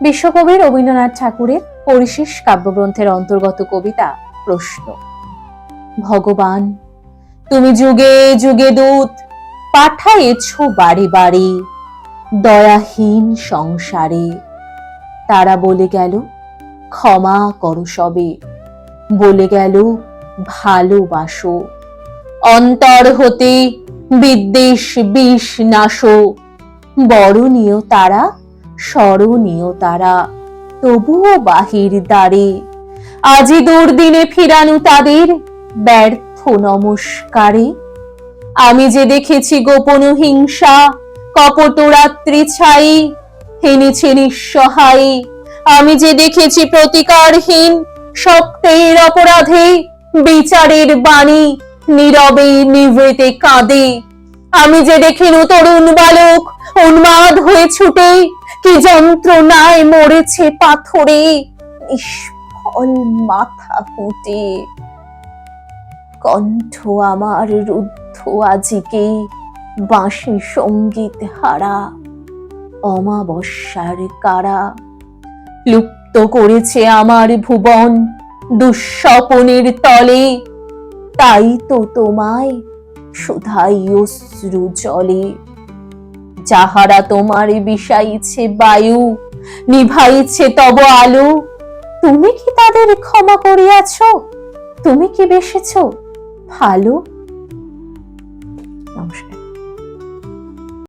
বিশ্বকবি রবীন্দ্রনাথ ঠাকুরের পরিশেষ কাব্যগ্রন্থের অন্তর্গত কবিতা প্রশ্ন। ভগবান, তুমি যুগে যুগে দূত পাঠাইছ বাড়ি বাড়ি, দয়াহীন সংসারে। তারা বলে গেল, ক্ষমা করো সবে। বলে গেল, ভালোবাসো। অন্তর হতে বিদ্বেষ বিষ নাশো। বরণীয় তারা স্মরণীয় তারা। তবুও বাহির দ্বারে। আজি দুর্দিনে ফিরানু তাদের ব্যর্থ নমস্কারে। আমি যে দেখেছি গোপন হিংসা কপট রাত্রি ছাই, হেনেছে নিঃসহায়। আমি যে দেখেছি প্রতিকারহীন, শক্তের অপরাধে, বিচারের বাণী, নীরবে নিভৃতে কাঁদে। আমি যে দেখিনু তরুণ বালক, উন্মাদ হয়ে ছুটে কি যন্ত্রণায় মরেছে পাথরে? নিষ্ফল মাথা কুটে কণ্ঠ আমার রুদ্ধ আজিকে বাঁশি সংগীত হারা, অমাবস্যার কারা। লুপ্ত করেছে আমার ভুবন দুঃস্বপনের তলে, তাই তো তোমায় সুধাই অশ্রু জলে। যাহারা তোমার বিষাইছে বায়ু, নিভাইছে তব আলো, তুমি কি তাদের ক্ষমা করিয়াছ? তুমি কি বেসেছ? ভালো। নমস্কার।